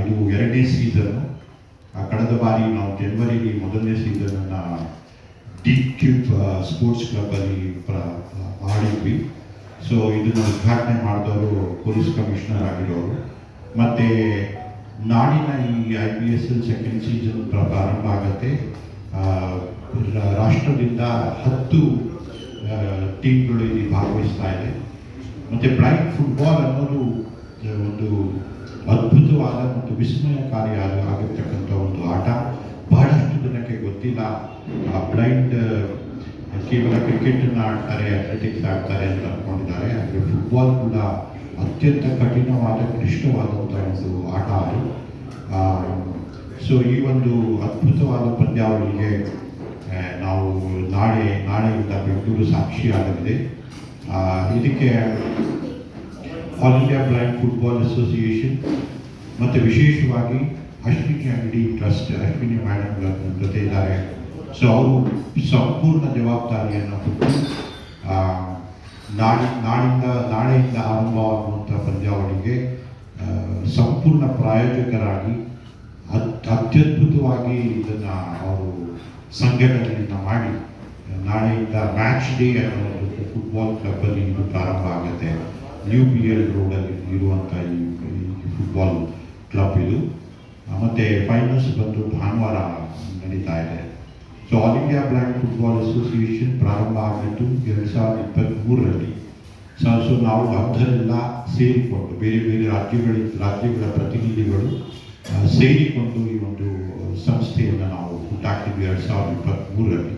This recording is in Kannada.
ಇದು ಎರಡನೇ ಸೀಸನ್ನು ಕಳೆದ ಬಾರಿ ನಾವು ಜನವರಿಲಿ ಮೊದಲನೇ ಸೀಸನನ್ನು ಡಿ ಕ್ಯೂಬ್ ಸ್ಪೋರ್ಟ್ಸ್ ಕ್ಲಬ್ಬಲ್ಲಿ ಪ್ರ ಮಾಡಿದ್ವಿ. ಸೊ ಇದನ್ನು ಉದ್ಘಾಟನೆ ಮಾಡಿದವರು ಪೊಲೀಸ್ ಕಮಿಷನರ್ ಆಗಿರೋರು. ಮತ್ತು ನಾಡಿನ ಈ I P S L second season ಪ್ರಾರಂಭ ಆಗುತ್ತೆ. ರಾಷ್ಟ್ರದಿಂದ ಹತ್ತು ಟೀಮ್ಗಳು ಇಲ್ಲಿ ಭಾಗವಹಿಸ್ತಾ ಇದೆ. ಮತ್ತು ಬ್ಲೈಂಡ್ ಫುಟ್ಬಾಲ್ ಅನ್ನೋದು ಒಂದು ಅದ್ಭುತವಾದ ಮತ್ತು ವಿಸ್ಮಯಕಾರಿ ಆಗ- ಆಗಿರ್ತಕ್ಕಂಥ ಒಂದು ಆಟ. ಬಹಳಷ್ಟು ಜನಕ್ಕೆ ಗೊತ್ತಿಲ್ಲ. ಬ್ಲೈಂಡ್ ಕೇವಲ ಕ್ರಿಕೆಟನ್ನು ಆಡ್ತಾರೆ ಅಥ್ಲೆಟಿಕ್ಸ್ ಆಡ್ತಾರೆ ಅಂತ ಅಂದ್ಕೊಂಡಿದ್ದಾರೆ. ಆದರೆ ಫುಟ್ಬಾಲ್ ಕೂಡ ಅತ್ಯಂತ ಕಠಿಣವಾದ ಕ್ಲಿಷ್ಟವಾದಂಥ ಒಂದು ಆಟ ಅದು. ಸೊ ಈ ಒಂದು ಅದ್ಭುತವಾದ ಪಂದ್ಯಾವಳಿಗೆ ಆ, ನಾವು ನಾಳೆ ನಾಳೆಯಿಂದ ಬೆಂಗಳೂರು ಸಾಕ್ಷಿಯಾಗಲಿದೆ ಆ, ಇದಕ್ಕೆ all India blind football association ಮತ್ತು ವಿಶೇಷವಾಗಿ ಅಶ್ವಿನಿ ಅಂಗಡಿ ಟ್ರಸ್ಟ್ ಅಶ್ವಿನಿ ಮೇಡಮ್ ನಮ್ಮ ಜೊತೆ ಇದ್ದಾರೆ. ಸೊ ಅವರು ಸಂಪೂರ್ಣ ಜವಾಬ್ದಾರಿಯನ್ನು ಕೊಟ್ಟು ನಾಳೆ, ನಾಳಿಂದ, ನಾಳೆಯಿಂದ ಆರಂಭವಾಗುವಂಥ ಪಂದ್ಯಾವಳಿಗೆ ಸಂಪೂರ್ಣ ಪ್ರಾಯೋಜಕರಾಗಿ ಅತ್, ಅತ್ಯದ್ಭುತವಾಗಿ ಇದನ್ನು ಅವರು ಸಂಘಟನೆಯನ್ನು ಮಾಡಿ, ನಾಳೆಯಿಂದ ಮ್ಯಾಚ್ ಡೇ ಅನ್ನೋ ಫುಟ್ಬಾಲ್ ಕ್ಲಬ್ಬಲ್ಲಿ ಇದು ಪ್ರಾರಂಭ ಆಗುತ್ತೆ. ನ್ಯೂ ಪಿ ಎಲ್ ರೋಡಲ್ಲಿ ಇರುವಂಥ ಈ ಫುಟ್ಬಾಲ್ ಕ್ಲಬ್ ಇದು. ಮತ್ತು ಫೈನಲ್ಸ್ ಬಂದು ಭಾನುವಾರ ನಡೀತಾ ಇದೆ. So all India block football association ಪ್ರಾರಂಭ ಆಗಿದ್ದು ಎರಡು ಸಾವಿರದ ಇಪ್ಪತ್ತ್ಮೂರರಲ್ಲಿ ಸೊ ಸೊ ನಾವು ಅಂಧರೆಲ್ಲ ಸೇರಿಕೊಂಡು ಬೇರೆ ಬೇರೆ ರಾಜ್ಯಗಳ ರಾಜ್ಯಗಳ ಪ್ರತಿನಿಧಿಗಳು ಸೇರಿಕೊಂಡು ಈ ಒಂದು ಸಂಸ್ಥೆಯನ್ನು ನಾವು ಹುಟ್ಟಾಕಿದ್ವಿ ಎರಡು ಸಾವಿರದ ಇಪ್ಪತ್ತ್ಮೂರರಲ್ಲಿ